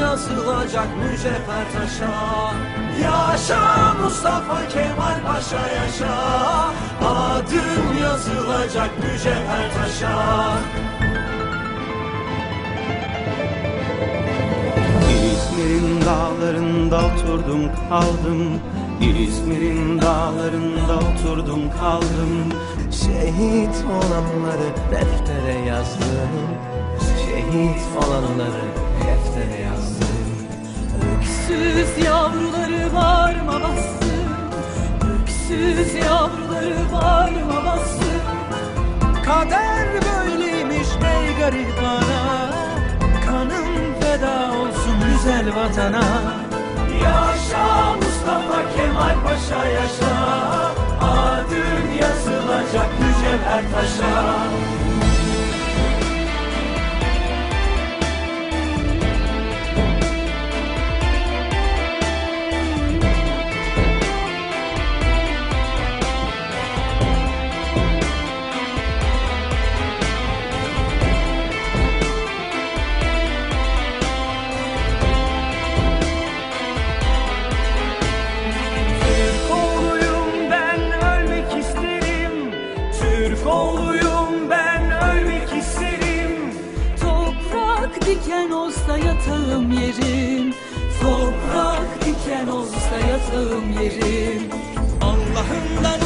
yazılacak mücevher taşa. Yaşa Mustafa Kemal Paşa yaşa. Adın yazılacak mücevher taşa. İzmir'in dağlarında oturdum kaldım. İzmir'in dağlarında oturdum kaldım. Şehit olanları deftere yazdım Şehit olanları deftere yazdım Öksüz yavruları bağrıma bastım Öksüz yavruları bağrıma bastım Kader böyleymiş ey garibana Kanım feda olsun güzel vatana. Yaşa Mustafa Kemal Paşa yaşa. Adın yazılacak mücevher taşa Türk oğluyum ben ölmek isterim. Toprak diken olsa yatağım yerim. Toprak diken olsa yatağım yerim. Allah'ından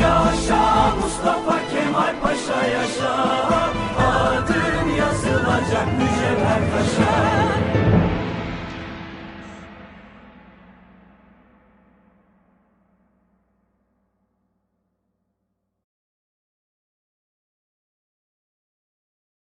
Yaşa Mustafa Kemal Paşa yaşa.